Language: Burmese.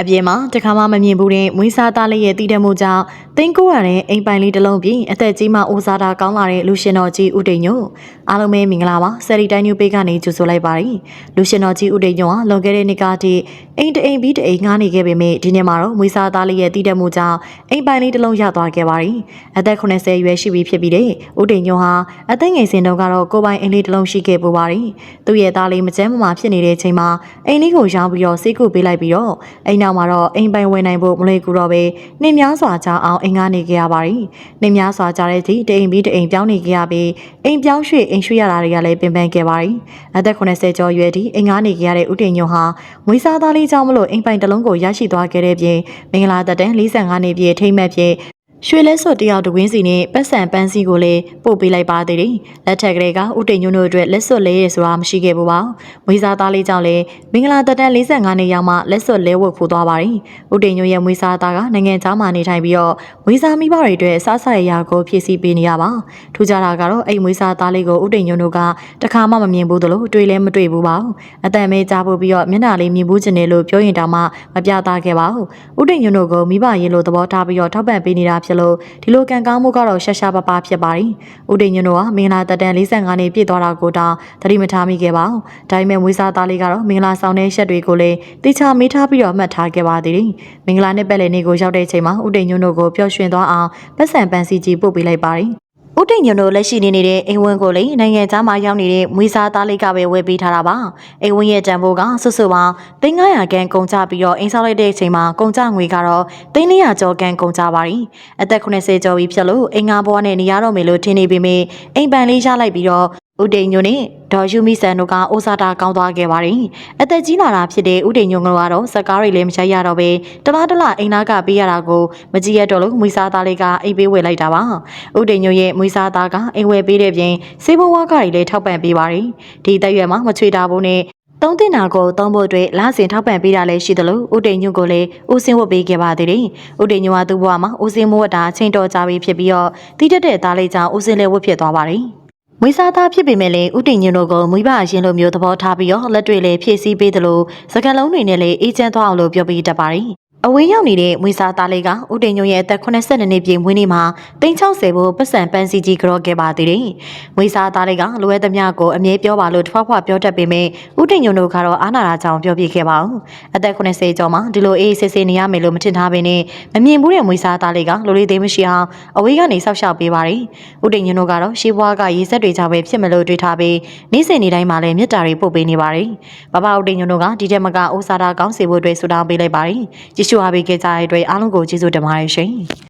အပြင်မှာတခါမှမမြင်ဘူးတဲ့မွေးစားသားလေးရဲ့တည်တတ်မှုကြောင့်တင်းကိုရတဲ့အိမ်ပိုင်လေးတစ်လုံးပြင်အသက်ကြီးမှအိုးစားတာကောင်းလာတဲ့လူရှင်တော်ကြီးဦးတိန်ညို့အားလုံးပဲမင်္ဂလာပါဆယ်ရီတိုင်းညိုပေးကနေကြိုဆိုလိုက်ပါရစေလူရှင်တော်ကြီးဦးတိန်ညိုဟာလွန်ခဲ့တဲ့နှစ်ကတည်းအိမ်တအိမ်ပြီးတအိမ်ငှားနေခဲ့ပေမဲ့ဒီနေ့မှာတော့မွေးစားသားလေးရဲ့တည်တတ်မှုကြောင့်အိမ်ပိုင်လေးတစ်လုံးရသွားခဲ့ပါရီအသက်80ရွယ်ရှိပြီဖြစ်ပြီးတဲ့ဦးတိန်ညိုဟာအသက်ငယ်စဉ်တုန်းကတော့ကိုယ်ပိုင်အိမ်လေးတစ်လုံးရှိခဲ့ပူပါရီသူ့ရဲ့သားလေးမကျန်းမမာဖြစ်နေတဲ့အချိန်မှာအိမ်လေးကိုရောင်းပြီးတော့ဆေးကုပေးလိုက်ပြီးတော့အိမ်နောက်မှာတော့အိမ်ပိုင်ဝင်နိုင်ဖို့မလွယ်ကူတော့ပဲနှင်းများစွာကြာအောင်အိမ်ကနေကြရပါရီနှင်းများစွာကြာတဲ့အထိတအိမ်ပြီးတအိမ်ပြောင်းနေကြရပြီးအိမ်ပြောင်းရွှေ့အိမ်ရွှေ့ရတာတွေကလည်းပင်ပန်းခဲ့ပါရီအသက်80ကျော်ရွယ်ထိအိမ်ကနေကြရတဲ့ဦးတင်ညွန့်ဟာမွေးစားသားလေးကြောင့်မလို့အိမ်ပိုင်တစ်လုံးကိုရရှိသွားခဲ့တဲ့ပြင်မင်္ဂလာသက်တမ်း45နှစ်ပြည့်ထိမ့်မှတ်ဖြစ် ရွှေလဲစွတ်တယောက်တဝင်းစီနဲ့ပတ်စံပန်းစီကိုလည်းပို့ပေးလိုက်ပါသေးတယ်။လက်ထက်ကလေးကဥတိန်ညွန့်တို့အတွက်လက်စွပ်လဲရဲဆိုတာမရှိခဲ့ဘူးပါ။မွေးစားသားလေးကြောင့်လည်းမင်္ဂလာသက်တမ်း45နှစ်ရောက်မှလက်စွပ်လဲဝတ်ဖို့သွားပါတယ်။ဥတိန်ညွန့်ရဲ့မွေးစားသားကနိုင်ငံခြားမှာနေထိုင်ပြီးတော့မွေးစားမိဘတွေအတွက်စားဆရရာကိုဖြည့်ဆည်းပေးနေရပါ။ထူးခြားတာကတော့အဲ့မွေးစားသားလေးကိုဥတိန်ညွန့်တို့ကတခါမှမမြင်ဘူးသလိုတွေ့လည်းမတွေ့ဘူးပါ။အတန်မဲကြားဖို့ပြီးတော့မျက်နှာလေးမြင်ဘူးချင်တယ်လို့ပြောရင်တောင်မှမပြသခဲ့ပါဘူး။ဥတိန်ညွန့်တို့ကမိဘရေလိုသဘောထားပြီးတော့ထောက်ပံ့ပေးနေတာဖြစ်လို့ဒီလိုကံကောင်းမှုကတော့ရှာရှာပပဖြစ်ပါတယ်။ဥတိန်ညွန့်တို့ကမင်္ဂလာတက်တန်45နှစ်ပြည့်သွားတာကိုတောင်သတိမထားမိခဲ့ပါဘူး။ဒါပေမဲ့မွေးစားသားလေးကတော့မင်္ဂလာဆောင်တဲ့ရက်တွေကိုလည်းတေချာမေးထားပြီးတော့မှတ်ထားခဲ့ပါသေးတယ်။မင်္ဂလာနှစ်ပတ်လည်နေ့ကိုရောက်တဲ့အချိန်မှာဥတိန်ညွန့်တို့ကိုပျော်ရွှင်သွားအောင်ပတ်စံပန်းစီကြီးပို့ပေးလိုက်ပါတယ်။ ဦးတိန်ညွန့်တို့လက်ရှိနေနေတဲ့အိမ်ဝင်းကိုလေနိုင်ငံသားမှာရောက်နေတဲ့မွေးစားသားလေးကပဲဝယ်ပေးထားတာပါအိမ်ဝင်းရဲ့တန်ဖိုးကဆွဆွပေါင်း300ခန်းကုန်ကြပြီးတော့အိမ်ဆောက်လိုက်တဲ့အချိန်မှာကုန်ကြငွေကတော့300ကျော်ခန်းကုန်ကြပါပြီအသက်80ကျော်ပြီဖြစ်လို့အိမ်ငါဘွားနဲ့နေရတော့မယ်လို့ထင်နေပေမဲ့အိမ်ပန်လေးရလိုက်ပြီးတော့ ဦးတိန်ညွန့်နဲ့ဒေါ်ယူမီဆန်တို့ကအိုစာတာကောင်းသွားခဲ့ပါတယ်။အသက်ကြီးလာတာဖြစ်တဲ့ဦးတိန်ညွန့်ကတော့စကားတွေလည်းမချိုက်ရတော့ပဲတလားတလားအိမ်သားကပေးရတာကိုမကြည့်ရတော့လို့မွေးစားသားလေးကအိမ်ပေးဝယ်လိုက်တာပါ။ဦးတိန်ညွန့်ရဲ့မွေးစားသားကအိမ်ဝယ်ပေးတဲ့ပြင်စေဘဝကတွေလည်းထောက်ပံ့ပေးပါတယ်။ဒီတက်ရွယ်မှာမချွေတာဘူးနဲ့သုံးတင်နာကိုသုံးဖို့အတွက်လစဉ်ထောက်ပံ့ပေးတာလည်းရှိသလိုဦးတိန်ညွန့်ကိုလည်းဦးစင်းဝတ်ပေးခဲ့ပါသေးတယ်။ဦးတိန်ညွန့်ကသူ့ဘဝမှာဦးစင်းမိုးဝတ်တာချိန်တော်ကြပြီဖြစ်ပြီးတော့တိတက်တဲ့သားလေးကြောင့်ဦးစင်းလည်းဝတ်ဖြစ်သွားပါတယ်။ မွေးစားသားဖြစ်ပေမဲ့လည်းဥတည်ညွန့်တို့ကမွေးပါအရင်လိုမျိုးသဘောထားပြီးတော့လက်တွေလည်းဖြည့်ဆည်းပေးသလိုစကလုံးတွေနဲ့လည်းအေးချမ်းသွားအောင်လို့ပြောပေးတတ်ပါတယ်။ အဝေးရောက်နေတဲ့မွေးစားသားလေးကဥတည်ညွန့်ရဲ့အသက်82နှစ်ပြည့်မွေးနေ့မှာ360ဘို့ပတ်စံပန်းစီကြီးကြောခဲ့ပါသေးတယ်။မွေးစားသားလေးကလိုအပ်သမျှကိုအမြဲပြောပါလို့ထွားဖွားပြောတတ်ပေမဲ့ဥတည်ညွန့်တို့ကတော့အားနာတာကြောင့်ပြောပြခဲ့ပါအောင်။အသက်80ကျော်မှာဒီလိုအေးဆေးဆေးနေရမယ်လို့မထင်ထားပေနဲ့မမြင်ဘူးတဲ့မွေးစားသားလေးကလိုလေးသိမ်းမရှိအောင်အဝေးကနေဆောက်ရှောက်ပေးပါတယ်။ဥတည်ညွန့်တို့ကတော့ရှေးဘွားကရေစက်တွေကြောင့်ပဲဖြစ်မလို့တွေးထားပြီးနေ့စဉ်နေ့တိုင်းမှာလည်းမြတ်တာတွေပို့ပေးနေပါတယ်။ဘဘဥတည်ညွန့်တို့ကဒီတက်မကအိုးစားတာကောင်းစေဖို့အတွက်ဆူတောင်းပေးလိုက်ပါတယ်။ကြည့်ရှုအားပေးခဲ့ကြတဲ့အတွက်အားလုံးကိုကျေးဇူးတင်ပါတယ်ရှင်။